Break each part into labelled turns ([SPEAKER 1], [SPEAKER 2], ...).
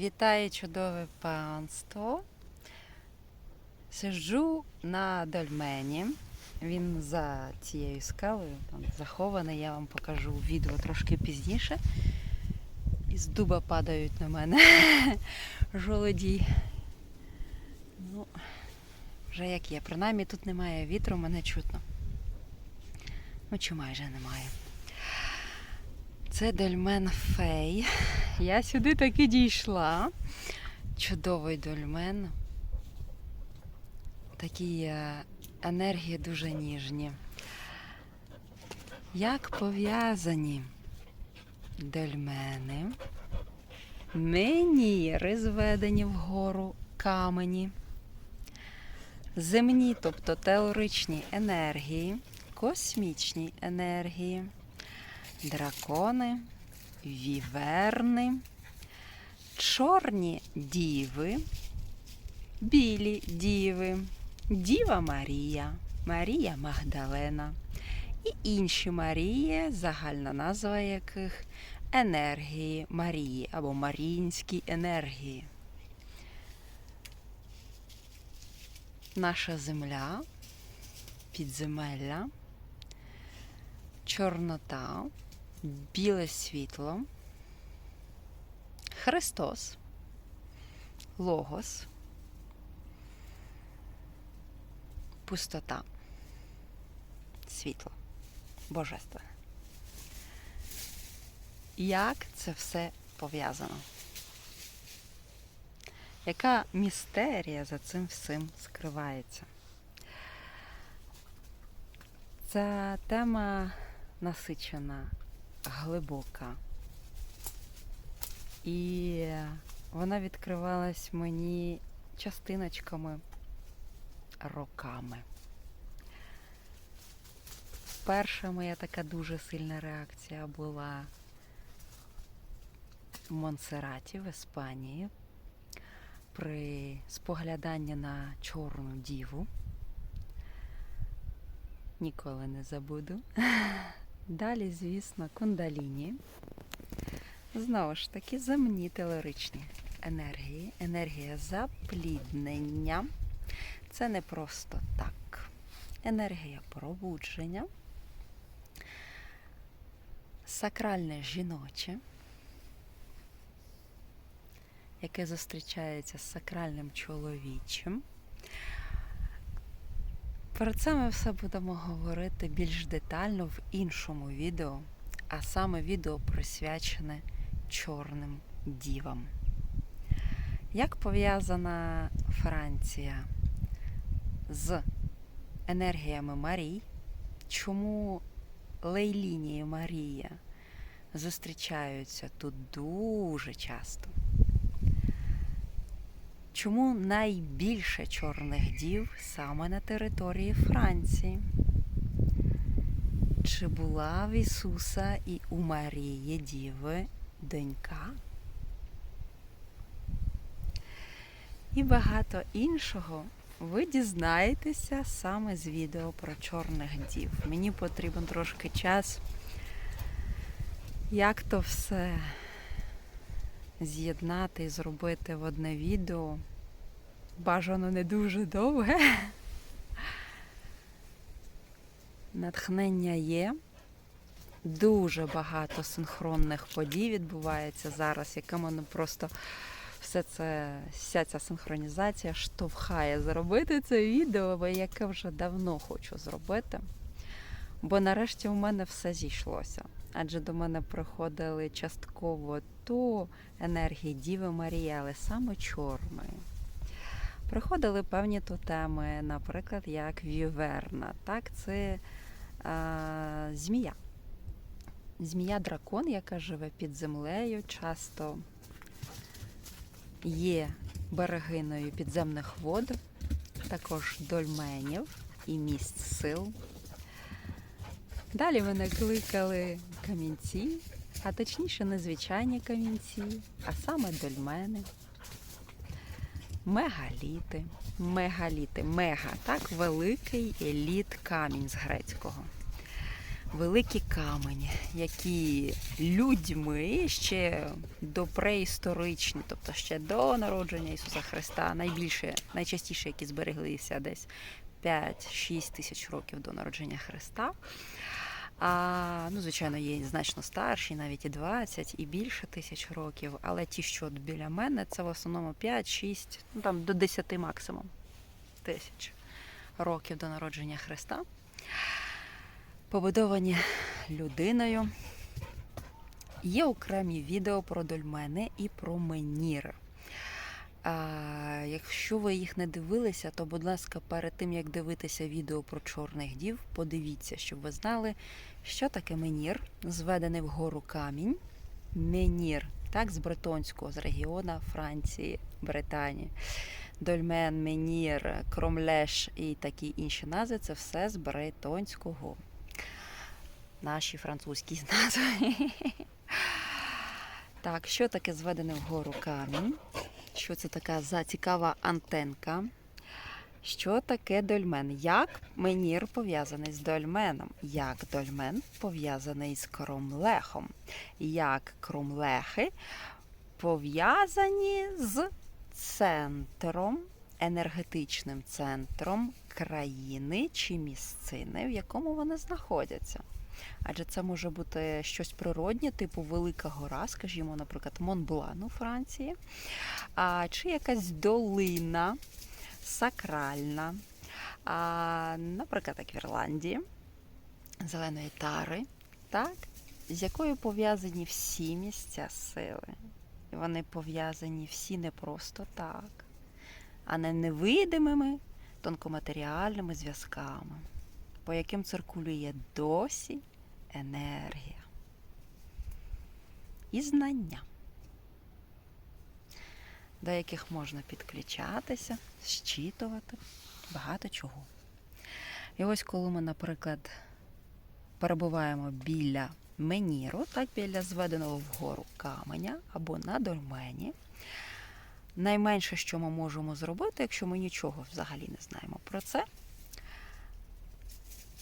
[SPEAKER 1] Вітаю чудове панство. Сиджу на дольмені. Він за цією скелею там захований. Я вам покажу відео трошки пізніше. Із дуба падають на мене жолоді. Ну, вже як є. Принаймні тут немає вітру, мене чутно. Ну, чи майже немає. Це дольмен Фей. Я сюди таки дійшла. Чудовий дольмен. Такі е, енергії дуже ніжні. Як пов'язані дольмени, меніри зведені вгору камені, земні, тобто теоричні енергії, космічні енергії, дракони, віверни, чорні діви, білі діви, Діва Марія, Марія Магдалена і інші Марії, загальна назва яких енергії Марії або Маріїнські енергії. Наша земля, підземелля, чорнота, біле світло, Христос, Логос, пустота, світло, божественне. Як це все пов'язано? Яка містерія за цим всім скривається? Ця тема насичена, глибока. І вона відкривалась мені частиночками роками. Перша моя така дуже сильна реакція була в Монсераті в Іспанії при спогляданні на чорну діву. Ніколи не забуду. Далі, звісно, кундаліні. Знову ж таки, земні телеричні енергії, енергія запліднення. Це не просто так. Енергія пробудження, сакральне жіноче, яке зустрічається з сакральним чоловічим. Про це ми все будемо говорити більш детально в іншому відео, а саме відео присвячене чорним дівам. Як пов'язана Франція з енергіями Марій? Чому лейлінії Марія зустрічаються тут дуже часто? Чому найбільше чорних дів саме на території Франції? Чи була в Ісуса і у Марії Діви донька? І багато іншого ви дізнаєтеся саме з відео про чорних дів. Мені потрібен трошки час, як то все з'єднати і зробити в одне відео. Бажано не дуже довге. Натхнення є. Дуже багато синхронних подій відбувається зараз, яке мене просто все це, вся ця синхронізація штовхає зробити це відео, яке вже давно хочу зробити. Бо нарешті у мене все зійшлося. Адже до мене приходили частково то енергії Діви Марії, але саме чорної. Приходили певні тотеми, наприклад, як Віверна. Так, це а, змія. Змія-дракон, яка живе під землею, часто є берегиною підземних вод, також дольменів і місць сил. Далі мене кликали камінці, а точніше незвичайні камінці, а саме дольмени, мегаліти. Мегаліти, мега, так, великий еліт камінь з грецького. великі камені, які людьми ще до преісторичні, тобто ще до народження Ісуса Христа, найбільше, найчастіше, які збереглися десь 5-6 тисяч років до народження Христа. А, ну, звичайно, є значно старші, навіть і 20, і більше тисяч років. Але ті, що от біля мене, це в основному 5-6, ну там до 10 максимум тисяч років до народження Христа. Побудовані людиною. Є окремі відео про дольмени і про меніри. А, якщо ви їх не дивилися, то, будь ласка, перед тим як дивитися відео про чорних дів, подивіться, щоб ви знали, що таке менір, зведений вгору камінь. Менір, так, з бретонського, з регіону Франції, Британії. Дольмен, менір, кромлеш і такі інші назви це все з бретонського. Наші французькі назви. Так, що таке зведений вгору камінь? Що це така за цікава антенка? Що таке дольмен? Як менір пов'язаний з дольменом? Як дольмен пов'язаний з кромлехом? Як кромлехи пов'язані з центром, енергетичним центром країни чи місцини, в якому вони знаходяться? Адже це може бути щось природнє, типу Велика гора, скажімо, наприклад, Монблан у Франції, чи якась долина сакральна, наприклад, як в Ірландії, зеленої тари, так, з якою пов'язані всі місця сили. Вони пов'язані всі не просто так, а не невидимими тонкоматеріальними зв'язками, по яким циркулює досі енергія і знання, до яких можна підключатися, щитувати, багато чого. І ось коли ми, наприклад, перебуваємо біля меніру, так, біля зведеного вгору каменя або на дольмені, найменше, що ми можемо зробити, якщо ми нічого взагалі не знаємо про це,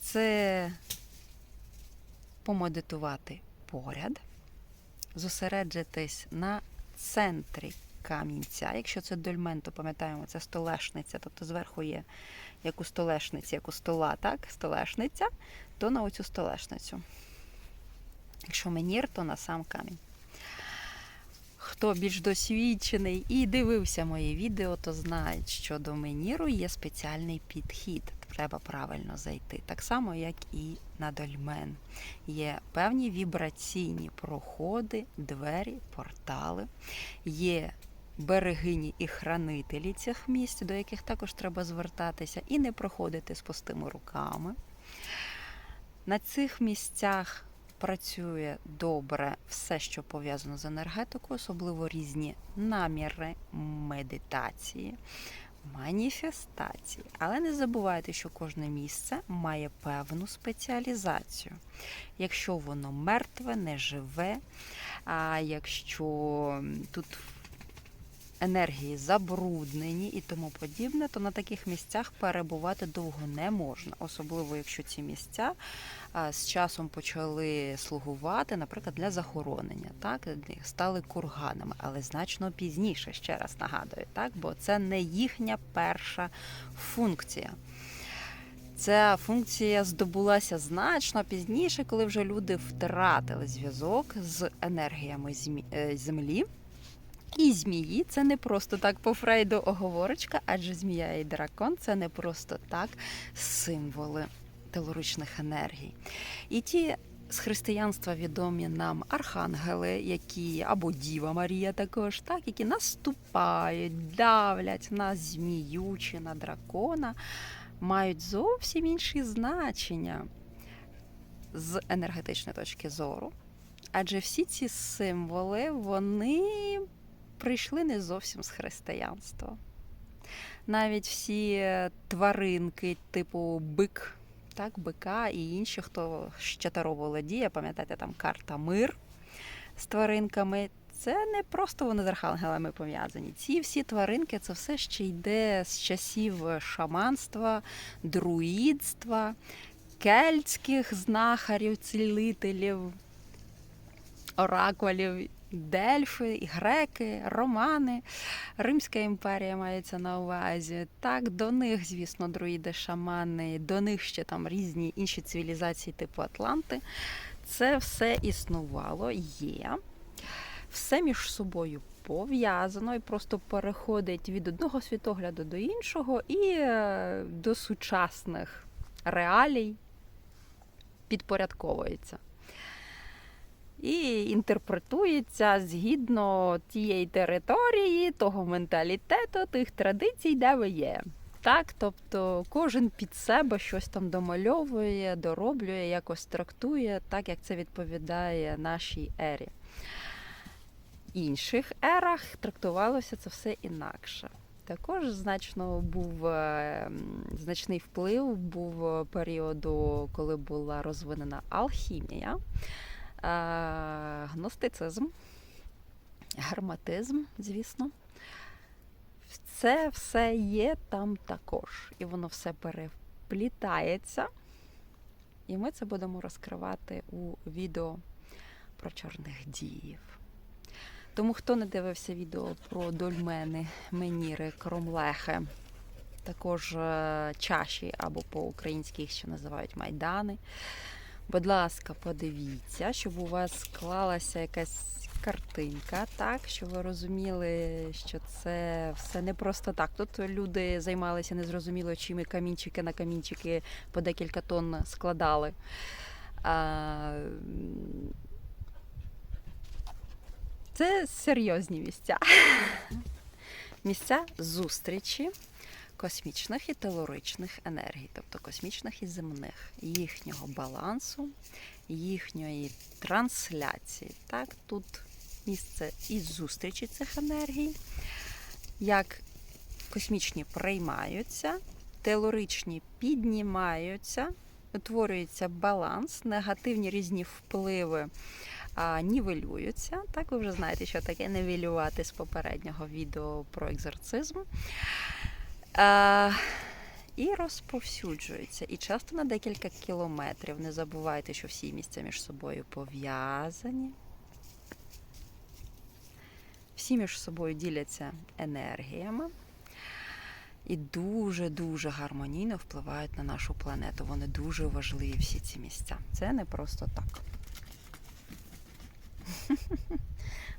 [SPEAKER 1] це помедитувати поряд, зосереджитись на центрі камінця. Якщо це дольмен, то пам'ятаємо, це столешниця, тобто зверху є як у столешниці, як у стола, так, столешниця, то на оцю столешницю. Якщо менір, то на сам камінь. Хто більш досвідчений і дивився мої відео, то знають, що до меніру є спеціальний підхід. Треба правильно зайти. Так само, як і на дольмен. Є певні вібраційні проходи, двері, портали, є берегині і хранителі цих місць, до яких також треба звертатися, і не проходити з пустими руками. На цих місцях працює добре все, що пов'язано з енергетикою, особливо різні наміри медитації, маніфестації. Але не забувайте, що кожне місце має певну спеціалізацію. Якщо воно мертве, не живе, а якщо тут енергії забруднені і тому подібне, то на таких місцях перебувати довго не можна, особливо якщо ці місця з часом почали слугувати, наприклад, для захоронення, так стали курганами, але значно пізніше, ще раз нагадую, так, бо це не їхня перша функція. Ця функція здобулася значно пізніше, коли вже люди втратили зв'язок з енергіями е, землі. І змії це не просто так по Фрейду оговорочка, адже змія і дракон це не просто так символи телоричних енергій. І ті з християнства відомі нам архангели, які або Діва Марія також, так, які наступають, давлять на змію чи на дракона, мають зовсім інші значення з енергетичної точки зору. Адже всі ці символи, вони прийшли не зовсім з християнства. Навіть всі тваринки, типу бик, так, бика і інші, хто ще таро володіє, пам'ятаєте, там карта мир з тваринками. Це не просто вони з архангелами пов'язані. Ці всі тваринки це все ще йде з часів шаманства, друїдства. кельтських знахарів, цілителів, оракулів, дельфи, і греки, романи, Римська імперія мається на увазі. Так, до них, звісно, друїди, шамани, до них ще там різні інші цивілізації, типу Атланти. Це все існувало, є. Все між собою пов'язано і просто переходить від одного світогляду до іншого і е, до сучасних реалій підпорядковується. І інтерпретується згідно тієї території, того менталітету, тих традицій, де ви є. Так, тобто кожен під себе щось там домальовує, дороблює, якось трактує, так як це відповідає нашій ері. Інших ерах трактувалося це все інакше. Також значно був е, значний вплив був періоду, коли була розвинена алхімія, гностицизм, герметизм, звісно. Це все є там також. І воно все переплітається. І ми це будемо розкривати у відео про чорних діїв. Тому хто не дивився відео про дольмени, меніри, кромлехи, також е, чаші або по-українськи їх ще називають майдани. Будь ласка, подивіться, щоб у вас склалася якась картинка, так, щоб ви розуміли, що це все не просто так. Тут люди займалися незрозуміло, чим і камінчики на камінчики по декілька тонн складали. А, це серйозні місця. Місця зустрічі космічних і телоричних енергій, тобто космічних і земних, їхнього балансу, їхньої трансляції. Так, тут місце і зустрічі цих енергій, як космічні приймаються, телоричні піднімаються, утворюється баланс, негативні різні впливи а, нівелюються. Так, ви вже знаєте, що таке нівелювати з попереднього відео про екзорцизм. А, і розповсюджуються. І часто на декілька кілометрів. Не забувайте, що всі місця між собою пов'язані. Всі між собою діляться енергіями і дуже-дуже гармонійно впливають на нашу планету. Вони дуже важливі, всі ці місця. Це не просто так.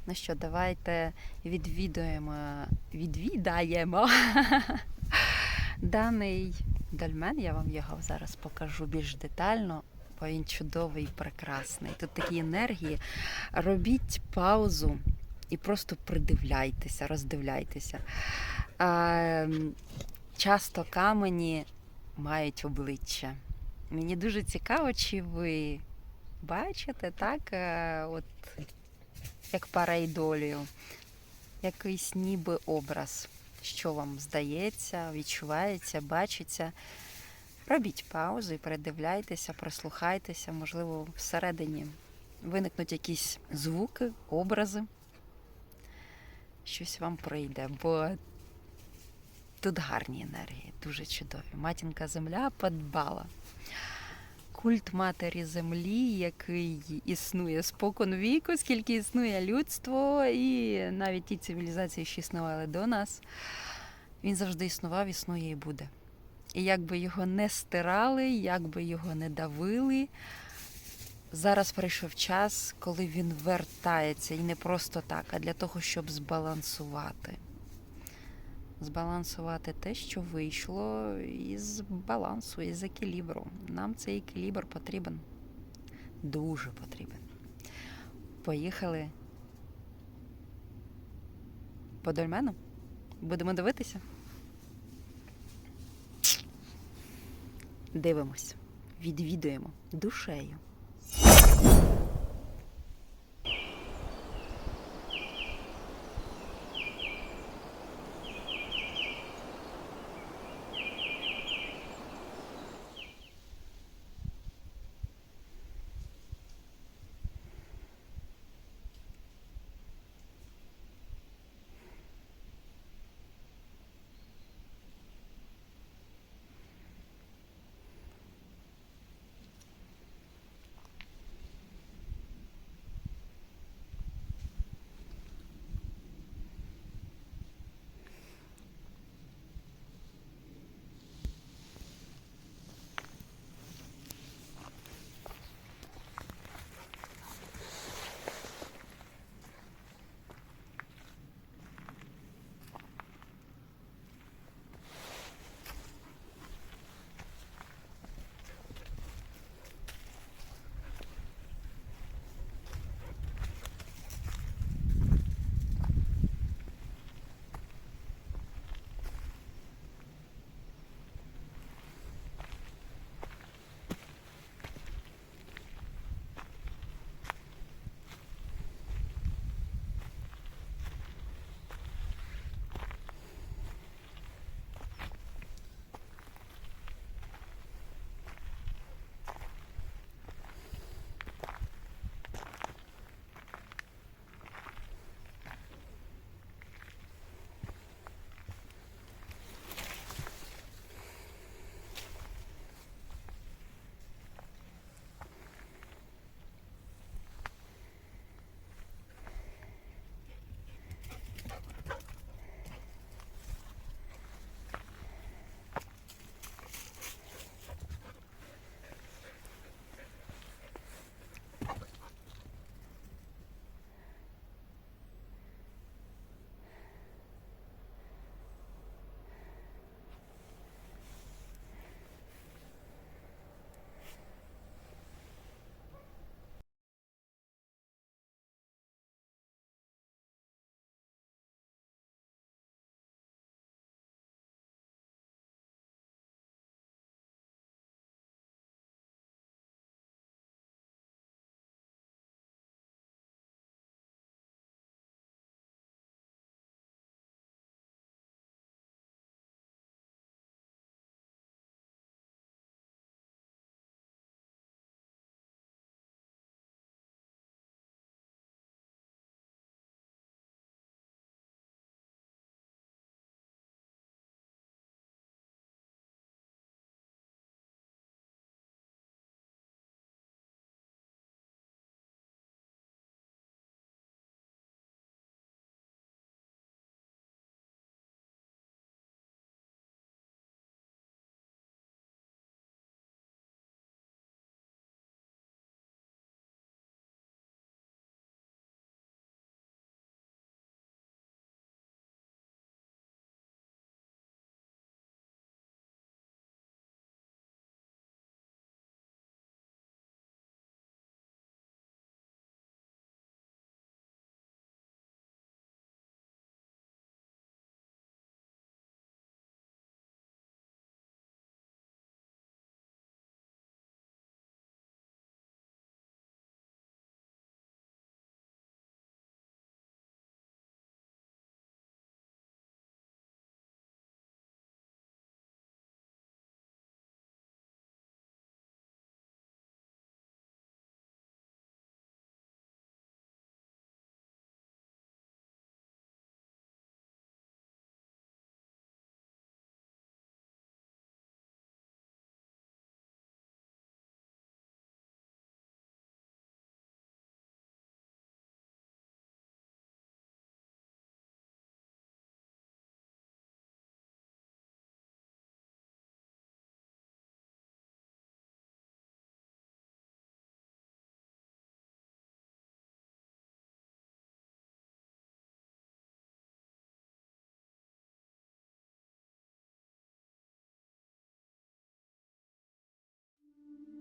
[SPEAKER 1] Ну що, давайте відвідуємо, відвідаємо даний дольмен. Я вам його зараз покажу більш детально, бо він чудовий і прекрасний. Тут такі енергії. Робіть паузу і просто придивляйтеся, роздивляйтеся. Часто камені мають обличчя. Мені дуже цікаво, чи ви бачите, так, е, от як параїдолію, якийсь ніби образ, що вам здається, відчувається, бачиться. Робіть паузу і передивляйтеся, прислухайтеся, можливо, всередині виникнуть якісь звуки, образи. Щось вам прийде, бо тут гарні енергії, дуже чудові. Матінка Земля подбала. Культ матері землі, який існує спокон віку, скільки існує людство, і навіть ті цивілізації, що існували до нас, він завжди існував, існує і буде. І як би його не стирали, як би його не давили, зараз прийшов час, коли він вертається, і не просто так, а для того, щоб збалансувати. Збалансувати те, що вийшло із балансу, із екілібру. Нам цей екілібр потрібен. Дуже потрібен. Поїхали по дольмену. Будемо дивитися. Дивимось, відвідуємо душею.